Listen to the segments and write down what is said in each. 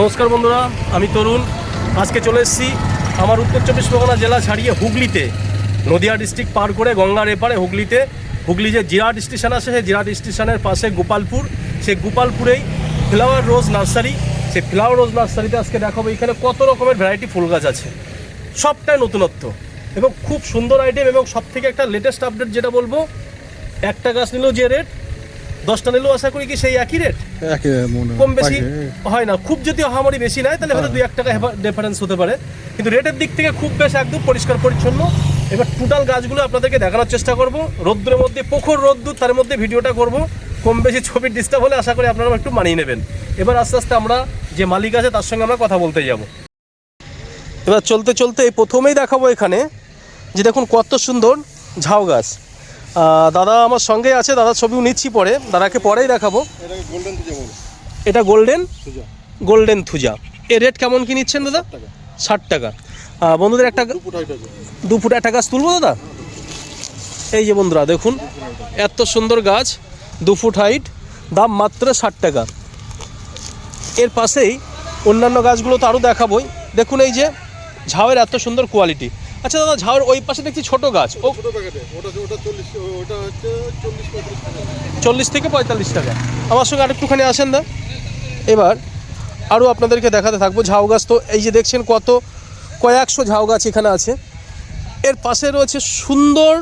নমস্কার বন্ধুরা, আমি তরুণ। আজকে চলে এসেছি আমার উত্তর চব্বিশ পরগনা জেলা ছাড়িয়ে হুগলিতে। নদিয়া ডিস্ট্রিক্ট পার করে গঙ্গার এপারে হুগলিতে। হুগলি যে জিরাট স্টেশন আছে, সেই জিরাট স্টেশনের পাশে গোপালপুর। সেই গোপালপুরেই ফ্লাওয়ার রোজ নার্সারি। সেই ফ্লাওয়ার রোজ নার্সারিতে আজকে দেখাবো এখানে কত রকমের ভ্যারাইটি ফুল গাছ আছে। সবটাই নতুনত্ব এবং খুব সুন্দর আইটেম এবং সব থেকে একটা লেটেস্ট আপডেট যেটা বলব, একটা গাছ নিলেও যে রেট দশটা নিলেও আশা করি কি সেই একই রেট হয়। কম বেশি হয় না। খুব যদি হামারি বেশি নেয় তাহলে হয়তো দুই এক টাকা ডিফারেন্স হতে পারে। কিন্তু রেটের দিক থেকে খুব বেশ একদম পরিষ্কার পরিচ্ছন্ন। এবার টোটাল গাছগুলো আপনাদেরকে দেখানোর চেষ্টা করব। রৌদ্রের মধ্যে প্রখর রোদ্দুর তার মধ্যে ভিডিওটা করব। কম বেশি ছবির ডিস্টার্ব হলে আশা করি আপনারা একটু মানিয়ে নেবেন। এবার আস্তে আস্তে আমরা যে মালিক আছে তার সঙ্গে আমরা কথা বলতে যাব। এবার চলতে চলতে এই প্রথমেই দেখাবো এখানে যে দেখুন কত সুন্দর ঝাউ গাছ। দাদা আমার সঙ্গে আছে দাদার ছবিও নিচ্ছি পরে। দাদাকে পরেই দেখাবো। এটা গোল্ডেন গোল্ডেন থুজা এর রেট কেমন কি নিচ্ছেন দাদা? ষাট টাকা। বন্ধুদের একটা দু ফুট দু ফুট একটা গাছ তুলবো দাদা? এই যে বন্ধুরা দেখুন এত সুন্দর গাছ দু ফুট হাইট দাম মাত্র ষাট টাকা। এর পাশেই অন্যান্য গাছগুলো তো আরও দেখাবোই। দেখুন এই যে ঝাউয়ের এত সুন্দর কোয়ালিটি আচ্ছা দাদা ঝাউয়ের ওই পাশে দেখছি ছোট গাছ। ও ছোট প্যাকেটে ওটা ওটা চল্লিশ ওটা হচ্ছে চল্লিশ পঁয়ত্রিশ টাকা। চল্লিশ থেকে পঁয়তাল্লিশ টাকা। আমার সঙ্গে আরেকটুখানি আসেন না। এবার আরও আপনাদেরকে দেখাতে থাকব ঝাউ গাছ। তো এই যে দেখছেন কত কয়েকশো ঝাউ গাছ এখানে আছে। এর পাশে রয়েছে সুন্দর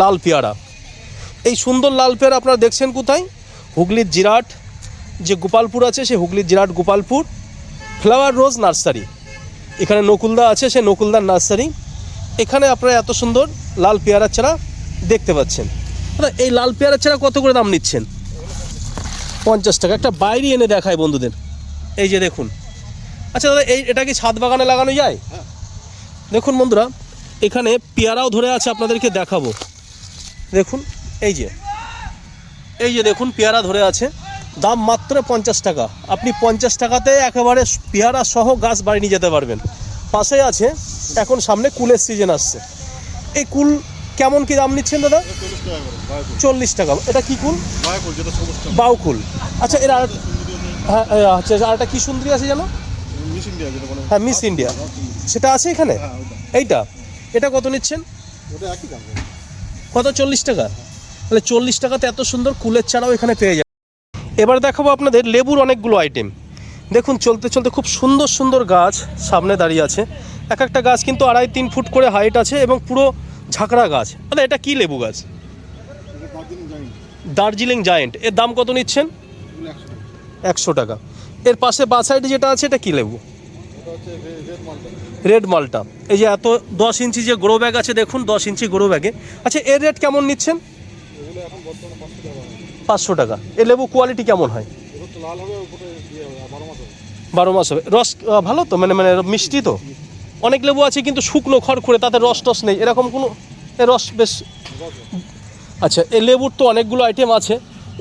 লাল পেয়ারা। এই সুন্দর লাল পেয়ারা আপনারা দেখছেন কোথায়? হুগলির জিরাট যে গোপালপুর আছে সে হুগলির Jirat Gopalpur. Flower rose nursery. এখানে নকুলদা আছে সে নকুলদার নার্সারি। এখানে আপনারা এত সুন্দর লাল পেয়ারা চারা দেখতে পাচ্ছেন। দাদা এই লাল পেয়ারা চারা কত করে দাম নিচ্ছেন? পঞ্চাশ টাকা। একটা বাইরে এনে দেখায় বন্ধুদের। এই যে দেখুন। আচ্ছা দাদা, এই এটা কি ছাদ বাগানে লাগানো যায়? দেখুন বন্ধুরা, এখানে পেয়ারাও ধরে আছে, আপনাদেরকে দেখাবো। দেখুন, এই যে। এই যে দেখুন, পেয়ারা ধরে আছে। দাম মাত্র পঞ্চাশ টাকা। আপনি পঞ্চাশ টাকাতে একেবারে পেয়ারা সহ গাছ বাড়ি নিয়ে যেতে পারবেন। পাশে আছে এখন সামনে কুলের সিজন আসছে। এই কুল কেমন কি দাম নিচ্ছেন দাদা? চল্লিশ টাকা। এটা কি কুল? বাউকুল আচ্ছা এর আর হ্যাঁ আচ্ছা আর একটা কি সুন্দরী আছে জানো হ্যাঁ মিস ইন্ডিয়া। সেটা আছে এখানে? এইটা? এটা কত নিচ্ছেন? কত? চল্লিশ টাকা। তাহলে চল্লিশ টাকাতে এত সুন্দর কুলের চারাও এখানে পেয়ে যাবে। এবার দেখাবো আপনাদের লেবুর অনেকগুলো আইটেম দেখুন, চলতে চলতে খুব সুন্দর সুন্দর গাছ সামনে দাঁড়িয়ে আছে। এক একটা গাছ কিন্তু আড়াই তিন ফুট করে হাইট আছে এবং পুরো ঝাঁকড়া গাছ। দাদা এটা কি লেবু গাছ? দার্জিলিং জায়েন্ট। এর দাম কত নিচ্ছেন? একশো টাকা। এর পাশে বা সাইডে যেটা আছে এটা কি লেবু? রেড মালটা। এই যে এত দশ ইঞ্চি যে গ্রো ব্যাগ আছে দেখুন দশ ইঞ্চি গ্রো ব্যাগে আচ্ছা এর রেট কেমন নিচ্ছেন? পাঁচশো টাকা। এ লেবু কোয়ালিটি কেমন হয়? বারো মাস হবে। রস ভালো তো? মানে মানে মিষ্টি তো? অনেক লেবু আছে, কিন্তু শুকনো খড় করে তাতে রস টস নেই। এরকম কোনো রস বেশ আচ্ছা এই লেবুর তো অনেকগুলো আইটেম আছে।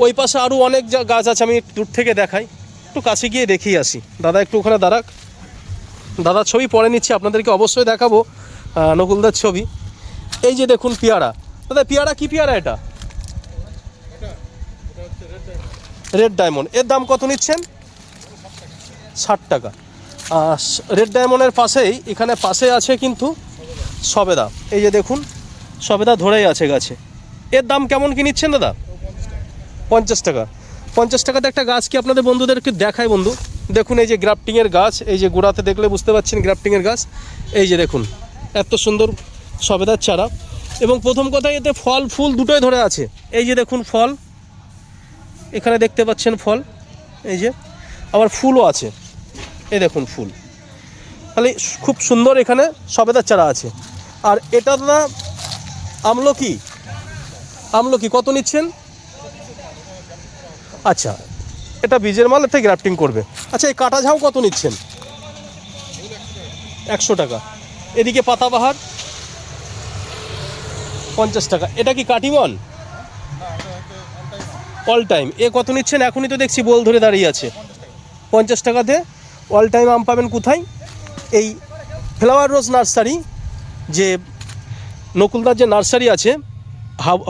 ওই পাশে আরও অনেক যা গাছ আছে, আমি দূর থেকে দেখাই। একটু কাছে গিয়ে দেখিয়ে আসি। দাদা, একটু ওখানে দাঁড়াক। দাদার ছবি পরে নিচ্ছি, আপনাদেরকে অবশ্যই দেখাবো নকুলদার ছবি। এই যে দেখুন পেয়ারা। দাদা, পেয়ারা কি পেয়ারা এটা? রেড ডায়মন্ড এর দাম কত নিচ্ছেন? ষাট টাকা। রেড ডায়মন্ডের পাশেই, এখানে পাশে আছে কিন্তু সবেদা। এই যে দেখুন, সবেদা ধরেই আছে গাছে। এর দাম কেমন কি নিচ্ছেন দাদা? পঞ্চাশ টাকা। পঞ্চাশ টাকাতে একটা গাছ কি আপনাদের বন্ধুদেরকে দেখায় বন্ধু? দেখুন এই যে গ্রাফটিংয়ের গাছ, এই যে গোড়াতে দেখলে বুঝতে পারছেন গ্রাফটিংয়ের গাছ। এই যে দেখুন, এত সুন্দর সবেদার চারা। এবং প্রথম কথা এতে ফল, ফুল দুটোই ধরে আছে। এই যে দেখুন ফল, এখানে দেখতে পাচ্ছেন ফল। এই যে, আবার ফুলও আছে। এই দেখুন ফুল। তাহলে খুব সুন্দর এখানে সবেদার চারা আছে। আর এটা দাদা, আমলকি? আমলকি, কত নিচ্ছেন? আচ্ছা এটা বীজের মাল থেকে গ্রাফটিং করবে। আচ্ছা এই কাটা ঝাউ কত নিচ্ছেন? একশো টাকা। এদিকে পাতাবাহার, পঞ্চাশ টাকা। এটা কি কাটিমন অল টাইম এ কত নিচ্ছেন? এখনই তো দেখছি, বল ধরে দাঁড়িয়ে আছে। পঞ্চাশ টাকাতে অল টাইম আম পাবেন কোথায়? এই ফ্লাওয়ার রোজ নার্সারি যে নকুলদার যে নার্সারি আছে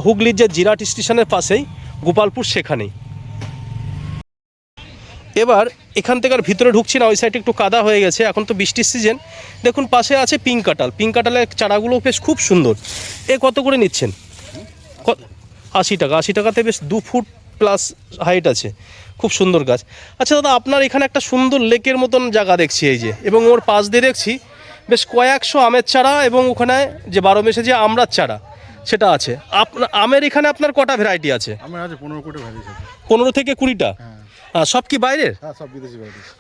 হুগলির যে জিরাট স্টেশনের পাশেই, গোপালপুর সেখানেই এবার এখান থেকে আর ভিতরে ঢুকছি না, ওই সাইডে একটু কাদা হয়ে গেছে, এখন তো বৃষ্টির সিজন দেখুন, পাশে আছে পিঙ্ক কাঁঠাল। পিঙ্ক কাঁঠালের চারাগুলো বেশ খুব সুন্দর। এ কত করে নিচ্ছেন? আশি টাকা। আশি টাকাতে বেশ দু ফুট প্লাস হাইট আছে। খুব সুন্দর গাছ। আচ্ছা দাদা আপনার এখানে একটা সুন্দর লেকের মতন জায়গা দেখছি এই যে এবং ওর পাশ দিয়ে দেখছি বেশ কয়েকশো আমের চারা এবং ওখানে যে বারো মেশে যে আমরার চারা সেটা আছে। আপনার আমের এখানে আপনার কটা ভ্যারাইটি আছে? আমার আছে পনেরো কোটি পনেরো থেকে কুড়িটা? হ্যাঁ। সব কি বাইরের?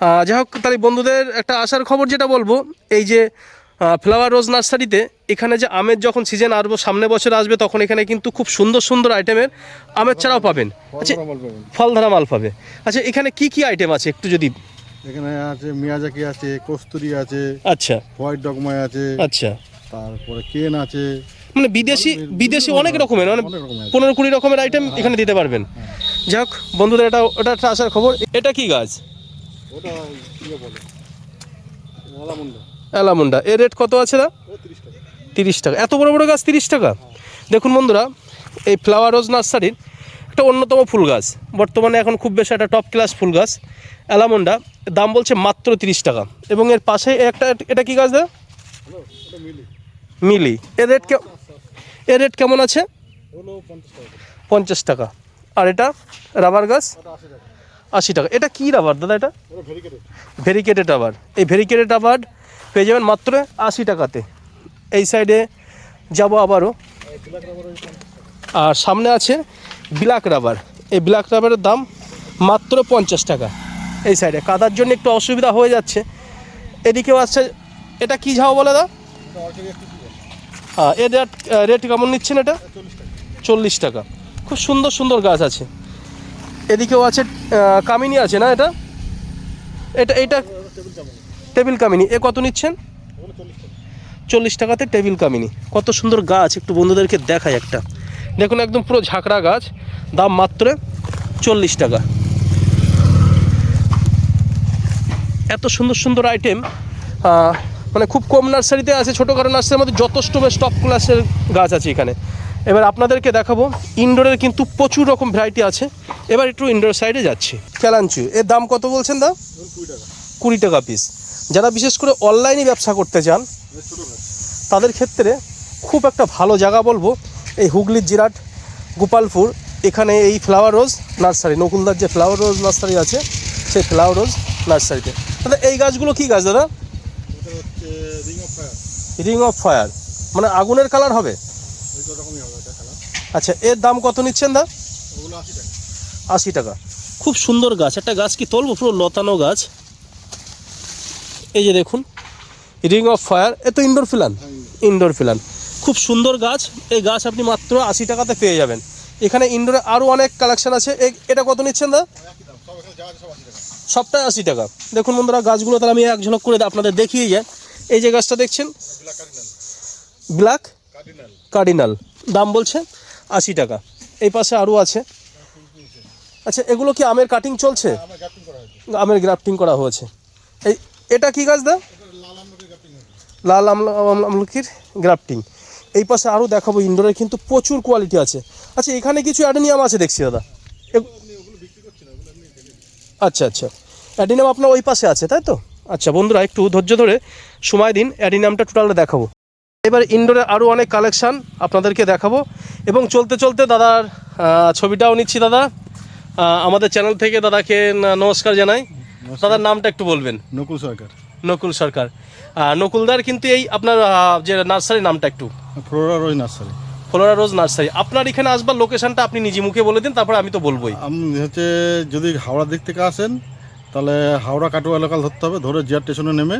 হ্যাঁ যাই হোক তাহলে বন্ধুদের একটা আসার খবর যেটা বলব এই যে ফ্লাওয়ার রোজ নার্সারিতে এখানে যে আমের যখন সিজন আসব সামনে বছর আসবে তখন এখানে কিন্তু খুব সুন্দর সুন্দর আইটেমের আমের চারাও পাবেন। আচ্ছা ফল পাবেন। ফল ধরা মাল পাবে। আচ্ছা এখানে কি কি আইটেম আছে একটু যদি এখানে আছে মিয়াজাকি আছে কস্তুরি আছে আচ্ছা। হোয়াইট ডগমাই আছে আচ্ছা। তারপরে কেন আছে মানে বিদেশি বিদেশি অনেক রকমের মানে অনেক পনেরো কুড়ি রকমের আইটেম এখানে দিতে পারবেন। যাই হোক বন্ধুদের এটা ওটা একটা আসার খবর। এটা কি গাছ? ওটা ইয়ে বলে মালামুন্ডা অ্যালামুন্ডা। এর রেট কত আছে দা? তিরিশ টাকা। এত বড় বড় গাছ তিরিশ টাকা? দেখুন বন্ধুরা এই ফ্লাওয়ার রোজ নার্সারির একটা অন্যতম ফুল গাছ। বর্তমানে এখন খুব বেশি একটা টপ ক্লাস ফুল গাছ। অ্যালামন্ডা দাম বলছে মাত্র তিরিশ টাকা। এবং এর পাশে একটা এটা কি গাছ দা? মিলি। এর রেট কে এর রেট কেমন আছে? পঞ্চাশ টাকা। আর এটা রাবার গাছ? আশি টাকা। এটা কি রাবার দাদা এটা? ভেরিকেটেড ভেরিকেটেড রাবার এই ভেরিকেটেড রাবার পেয়ে যাবেন মাত্র আশি টাকাতে। এই সাইডে যাব আবারও। আর সামনে আছে ব্ল্যাক রাবার। এই ব্ল্যাক রাবারের দাম মাত্র পঞ্চাশ টাকা। এই সাইডে কাদার জন্য একটু অসুবিধা হয়ে যাচ্ছে। এদিকেও আছে, এটা কি ঝাও বলে দা হ্যাঁ এর রেট কেমন নিচ্ছেন এটা? চল্লিশ টাকা। খুব সুন্দর সুন্দর গাছ আছে। এদিকেও আছে কামিনী আছে না এটা? এটা এটা টেবিল কামিনি। এ কত নিচ্ছেন? চল্লিশ টাকাতে টেবিল কামিনি। কত সুন্দর গাছ, একটু বন্ধুদেরকে দেখায় একটা। দেখুন একদম পুরো ঝাঁকড়া গাছ, দাম মাত্র চল্লিশ টাকা। এত সুন্দর সুন্দর আইটেম মানে খুব কম নার্সারিতে আছে, ছোটোখাটো নার্সারির মধ্যে যথেষ্ট বেশ টপ ক্লাসের গাছ আছে এখানে। এবার আপনাদেরকে দেখাবো ইনডোরের কিন্তু প্রচুর রকম ভ্যারাইটি আছে। এবার একটু ইনডোর সাইডে যাচ্ছি। ক্যালাঞ্চু এর দাম কত বলছেন দা ওগুলো কুড়ি টাকা। কুড়ি টাকা পিস যারা বিশেষ করে অনলাইনে ব্যবসা করতে চান তাদের ক্ষেত্রে খুব একটা ভালো জায়গা বলব এই হুগলির জিরাট গোপালপুর এখানে এই ফ্লাওয়ার রোজ নার্সারি নকুলদার যে ফ্লাওয়ার রোজ নার্সারি আছে সেই ফ্লাওয়ার রোজ নার্সারিতে দাদা এই গাছগুলো কি গাছ দাদা? রিং অফ ফায়ার মানে আগুনের কালার হবে? আচ্ছা এর দাম কত নিচ্ছেন দা আশি টাকা। খুব সুন্দর গাছ। একটা গাছ কি তুলবো পুরো লতানো গাছ? এই যে দেখুন রিং অফ ফায়ার এ তো ইনডোর ফিলান ইনডোর ফিলান খুব সুন্দর গাছ, এই গাছ আপনি মাত্র আশি টাকাতে পেয়ে যাবেন। এখানে ইনডোরে আরও অনেক কালেকশন আছে। এটা কত নিচ্ছেন দা সব আশি টাকা। দেখুন বন্ধুরা, গাছগুলো তাহলে আমি এক ঝলক করে আপনাদের দেখিয়ে যাই। এই যে গাছটা দেখছেন? ব্ল্যাক কার্ডিনাল দাম বলছে আশি টাকা। এই পাশে আরও আছে। আচ্ছা এগুলো কি আমের কাটিং চলছে? আমের গ্রাফটিং করা হয়েছে। এই এটা কি গাছ দা? লাল আমলকির গ্রাফটিং। এই পাশে আরও দেখাবো ইনডোরের কিন্তু প্রচুর কোয়ালিটি আছে। আচ্ছা এখানে কিছু অ্যাডেনিয়াম আছে দেখছি দাদা। আচ্ছা আচ্ছা। অ্যাডিনাম আপনার ওই পাশে আছে, তাই তো? আচ্ছা বন্ধুরা, একটু ধৈর্য ধরে সময় দিন অ্যাডিনামটা টোটালটা দেখাবো। এবার ইনডোরে আরও অনেক কালেকশান আপনাদেরকে দেখাবো। এবং চলতে চলতে দাদার ছবিটাও নিচ্ছি, দাদা। আমাদের চ্যানেল থেকে দাদাকে নমস্কার জানাই। দাদার নামটা একটু বলবেন। নকুল সরকার। নকুল সরকার। নকুলদার কিন্তু এই আপনার যে নার্সারি নামটা একটু। Flora Rose nursery. Flora Rose nursery. আপনার এখানে আসবার লোকেশনটা আপনি নিজে মুখে বলে দিন তারপরে আমি তো বলবোই। হচ্ছে যদি হাওড়ার দিক থেকে আসেন তাহলে হাওড়া কাটোয়া লোকাল ধরতে হবে ধরে জিয়ার স্টেশনে নেমে।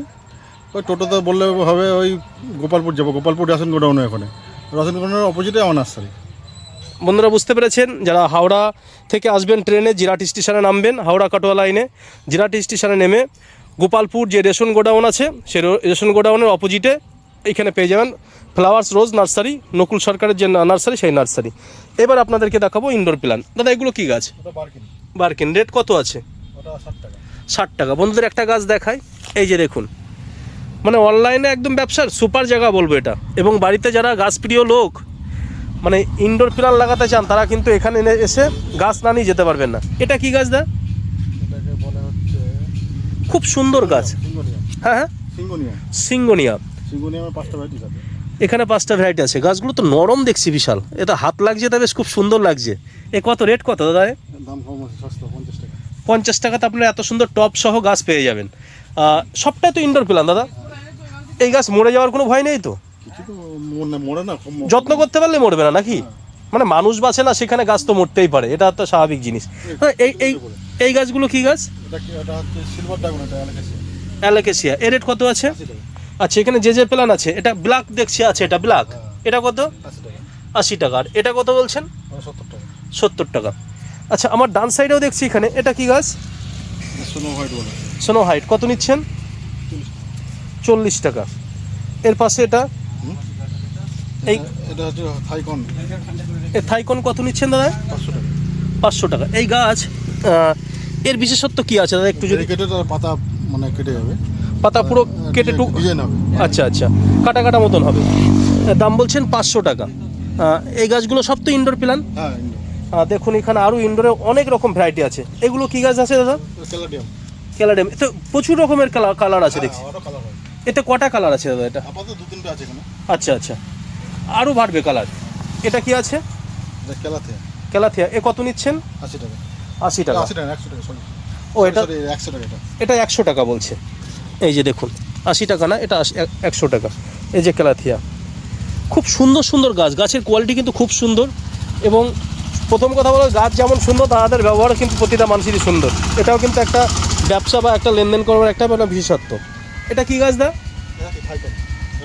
ওই টোটোতে বললে হবে ওই গোপালপুর যাব। গোপালপুর রেশন গোডাউনে ওখানে রেশন গোডাউনের অপোজিটে আমার নার্সারি। বন্ধুরা বুঝতে পেরেছেন যারা হাওড়া থেকে আসবেন ট্রেনে জিরাট স্টেশনে নামবেন হাওড়া কাটোয়া লাইনে জিরাট স্টেশনে নেমে গোপালপুর যে রেশন গোডাউন আছে সেই রে- রেশন গোডাউনের অপোজিটে এইখানে পেয়ে যাবেন ফ্লাওয়ার্স রোজ নার্সারি নকুল সরকারের যে নার্সারি সেই নার্সারি। এবার আপনাদেরকে দেখাবো ইনডোর প্ল্যান দাদা এগুলো কী গাছ? বার্কিন বার্কিন রেট কত আছে? ষাট টাকা। বন্ধুদের একটা গাছ দেখায় এই যে দেখুন। মানে অনলাইনে একদম ব্যবসার সুপার জায়গা বলব এটা। এবং বাড়িতে যারা গাছ প্রিয় লোক মানে ইনডোর প্ল্যান লাগাতে চান তারা কিন্তু এখানে এনে এসে গাছ না নিয়ে যেতে পারবেন না। এটা কি গাছ দা? খুব সুন্দর গাছ। হ্যাঁ হ্যাঁ? সিঙ্গোনিয়া। এখানে পাঁচটা ভ্যারাইটি আছে। গাছগুলো তো নরম দেখছি বিশাল। এটা হাত লাগছে তা বেশ খুব সুন্দর লাগছে। এ কত রেট কত দাদা পঞ্চাশ টাকাতে আপনারা এত সুন্দর টপ সহ গাছ পেয়ে যাবেন। সবটাই তো ইনডোর প্ল্যান দাদা। এই গাছ মরে যাওয়ার কোনো ভয় নেই তো? কিছু তো মরে না যত্ন করতে পারলে মরবে না নাকি? মানে মানুষ বাঁচে না সেখানে গাছ তো মরতেই পারে। এটা তো স্বাভাবিক জিনিস। হ্যাঁ এই এই এই গাছগুলো কি গাছ? অ্যালোকেসিয়া এর রেট কত আছে? আচ্ছা এখানে যে যে প্ল্যান আছে এটা ব্ল্যাক দেখছি আছে এটা ব্ল্যাক এটা কত? আশি টাকা। আর এটা কত বলছেন? সত্তর টাকা। আচ্ছা আমার ডান সাইডেও দেখছি এখানে। এটা কি গাছ? সোনো হাইট কত নিচ্ছেন? চল্লিশ টাকা। এর পাশে এটা? এই এটা হচ্ছে থাইকন। কত নিচ্ছেন দাদা? পাঁচশো টাকা। পাঁচশো টাকা। এই গাছ এর বিশেষত্ব কি আছে দাদা একটু যদি কেটে পাতা মানে কেটে যাবে। পাতা পুরো কেটে টুক আচ্ছা আচ্ছা। কাটা কাটা মতন হবে। দাম বলছেন পাঁচশো টাকা। এই গাছগুলো সব তো ইনডোর প্ল্যান হ্যাঁ দেখুন এখানে আরও ইনডোরে অনেক রকম ভ্যারাইটি আছে। এগুলো কি গাছ আছে দাদা? ক্যালাডিয়াম। এতে প্রচুর রকমের কালার আছে দেখছি। কালার হবে এতে কটা কালার আছে দাদা এটা? আপাতত দু তিনটে আছে এখানে। আচ্ছা আচ্ছা। আরও বাড়বে কালার এটা কি আছে? কেলাতে ক্যালাথিয়া এ কত নিচ্ছেন? আশি টাকা। আশি টাকা। আশি টাকা একশো টাকা সরি। ও এটা একশো টাকা এটা। এটা একশো টাকা বলছে। এই যে দেখুন আশি টাকা না এটা একশো টাকা। এই যে ক্যালাথিয়া খুব সুন্দর সুন্দর গাছ। গাছের কোয়ালিটি কিন্তু খুব সুন্দর। এবং প্রথম কথা বলো গাছ যেমন সুন্দর তাদের ব্যবহারও কিন্তু প্রতিটা মানুষেরই সুন্দর। এটাও কিন্তু একটা ব্যবসা বা একটা লেনদেন করার একটা মানে বিশেষত্ব। এটা কি গাছ দা?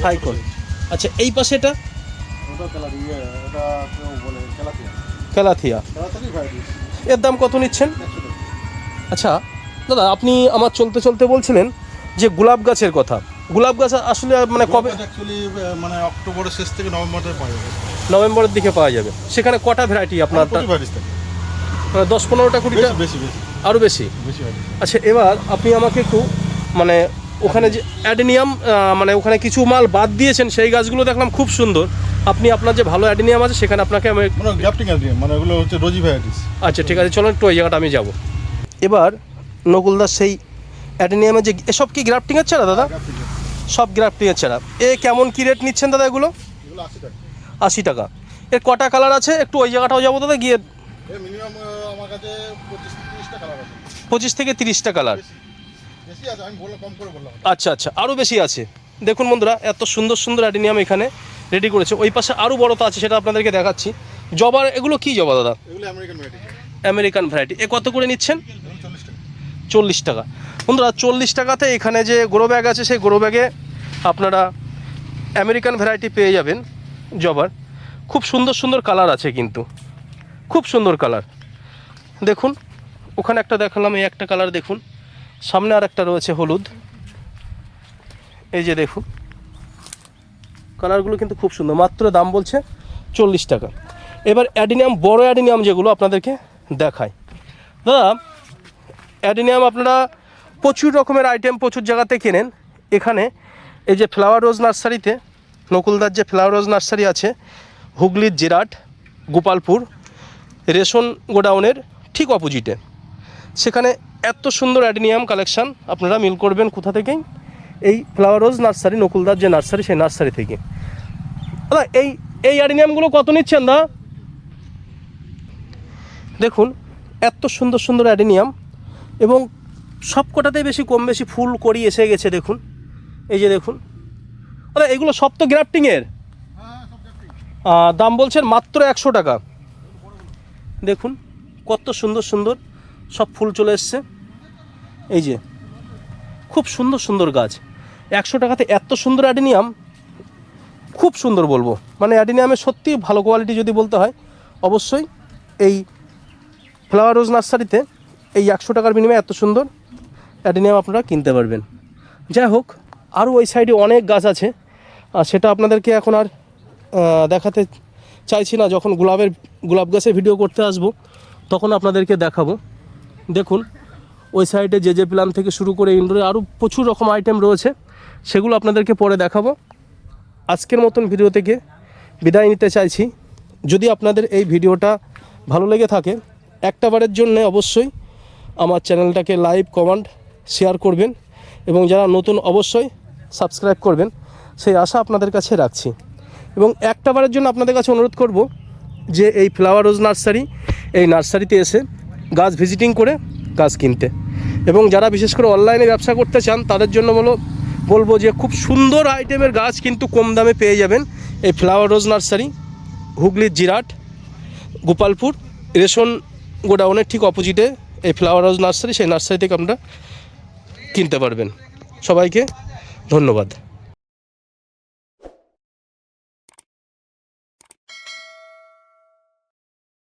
থাইকন আচ্ছা এই পাশে এটা? ক্যালাথিয়া এর দাম কত নিচ্ছেন? আচ্ছা দাদা আপনি আমার চলতে চলতে বলছিলেন যে গোলাপ গাছের কথা। গোলাপ গাছ আসলে মানে কবে মানে অক্টোবরের শেষ থেকে নভেম্বরে পাওয়া যাবে। নভেম্বরের দিকে পাওয়া যাবে। সেখানে কটা ভ্যারাইটি আপনার মানে দশ পনেরোটা কুড়িটা? বেশি বেশি আরও বেশি? বেশি আচ্ছা এবার আপনি আমাকে একটু মানে ওখানে যে অ্যাডেনিয়াম মানে ওখানে কিছু মাল বাদ দিয়েছেন সেই গাছগুলো দেখলাম খুব সুন্দর। আপনি আপনার যে ভালো অ্যাডেনিয়াম আছে সেখানে আপনাকে আমি মানে গ্যাপটিং আর কি মানে ওগুলো হচ্ছে রোজি ভ্যারাইটিস আচ্ছা ঠিক আছে চলো একটু ওই জায়গাটা আমি যাব। এবার নকুলদার সেই অ্যাডেনিয়ামের যে এসব কি গ্রাফটিংয়ের ছাড়া দাদা? সব গ্রাফটিংয়ের ছাড়া। এ কেমন কি রেট নিচ্ছেন দাদা এগুলো? এগুলো আশি টাকা। এর কটা কালার আছে? একটু ওই জায়গাটাও যাব দাদা গিয়ে মিনিমাম আমার কাছে পঁচিশ থেকে তিরিশটা কালার বেশি বেশি আছে আমি বললাম কম করে বললাম। আচ্ছা আচ্ছা আরও বেশি আছে। দেখুন বন্ধুরা এত সুন্দর সুন্দর অ্যাডিনিয়াম এখানে। রেডি করেছে। ওই পাশে আরও বড় তো আছে সেটা আপনাদেরকে দেখাচ্ছি। জবার এগুলো কি জবা দাদা? আমেরিকান ভ্যারাইটি এ কত করে নিচ্ছেন? চল্লিশ টাকা। চল্লিশ টাকা বন্ধুরা চল্লিশ টাকাতে এখানে যে গ্রো ব্যাগ আছে সেই গ্রো ব্যাগে আপনারা আমেরিকান ভ্যারাইটি পেয়ে যাবেন জবার। খুব সুন্দর সুন্দর কালার আছে কিন্তু। খুব সুন্দর কালার। দেখুন ওখানে একটা দেখালাম এই একটা কালার দেখুন। সামনে আর একটা রয়েছে হলুদ। এই যে দেখুন কালারগুলো কিন্তু খুব সুন্দর। মাত্র দাম বলছে চল্লিশ টাকা। এবার অ্যাডিনিয়াম, বড় অ্যাডিনিয়াম যেগুলো আপনাদেরকে দেখায় দাদা, অ্যাডিনিয়াম আপনারা প্রচুর রকমের আইটেম প্রচুর জায়গাতে কেনেন। এখানে এই যে ফ্লাওয়ার রোজ নার্সারিতে নকুলদার যে ফ্লাওয়ার রোজ নার্সারি আছে, হুগলির জিরাট, গোপালপুর, রেশন গোডাউনের ঠিক অপোজিটে সেখানে এত সুন্দর অ্যাডিনিয়াম কালেকশান আপনারা মিল করবেন কোথা থেকেই? এই ফ্লাওয়ার রোজ নার্সারি নকুলদার যে নার্সারি সেই নার্সারি থেকে দাদা এই এই অ্যাডিনিয়ামগুলো কত নিচ্ছেন দা? দেখুন, এত সুন্দর সুন্দর অ্যাডিনিয়াম এবং সব কটাতেই বেশি কম বেশি ফুল করি এসে গেছে, দেখুন। এই যে দেখুন। আরে এগুলো সব তো গ্রাফটিংয়ের দাম বলছেন মাত্র একশো টাকা। দেখুন, কত সুন্দর সুন্দর সব ফুল চলে এসছে। এই যে, খুব সুন্দর সুন্দর গাছ। একশো টাকাতে এত সুন্দর অ্যাডিনিয়াম খুব সুন্দর বলব। মানে অ্যাডিনিয়ামের সত্যি ভালো কোয়ালিটি যদি বলতে হয়, অবশ্যই এই ফ্লাওয়ার রোজ নার্সারিতে এই একশো টাকার বিনিময়ে এত সুন্দর অ্যাডিনিয়াম আপনারা কিনতে পারবেন। যাই হোক, আরও ওই সাইডে অনেক গাছ আছে। আর সেটা আপনাদেরকে এখন আর দেখাতে চাইছি না। যখন গোলাপের, গোলাপ গাছের ভিডিও করতে আসব, তখন আপনাদেরকে দেখাবো। দেখুন, ওই সাইডে যে যে প্ল্যান থেকে শুরু করে ইনডোরে আরও প্রচুর রকম আইটেম রয়েছে, সেগুলো আপনাদেরকে পরে দেখাবো। আজকের মতন ভিডিও থেকে বিদায় নিতে চাইছি। যদি আপনাদের এই ভিডিওটা ভালো লেগে থাকে একটা বারের জন্য অবশ্যই আমার চ্যানেলটাকে লাইভ কমেন্ট শেয়ার করবেন এবং যারা নতুন অবশ্যই সাবস্ক্রাইব করবেন, সেই আশা আপনাদের কাছে রাখছি। এবং একটা বারের জন্য আপনাদের কাছে অনুরোধ করব যে এই ফ্লাওয়ার রোজ নার্সারি এই নার্সারিতে এসে গাছ ভিজিটিং করে গাছ কিনতে। এবং যারা বিশেষ করে অনলাইনে ব্যবসা করতে চান, তাদের জন্য বলো বলব যে খুব সুন্দর আইটেমের গাছ কিন্তু কম দামে পেয়ে যাবেন। এই ফ্লাওয়ার রোজ নার্সারি, হুগলির জিরাট, গোপালপুর, রেশন গোডাউনের ঠিক অপোজিটে এই ফ্লাওয়ার রোজ নার্সারি, সেই নার্সারি থেকে আপনারা কিনতে পারবেন। সবাইকে ধন্যবাদ।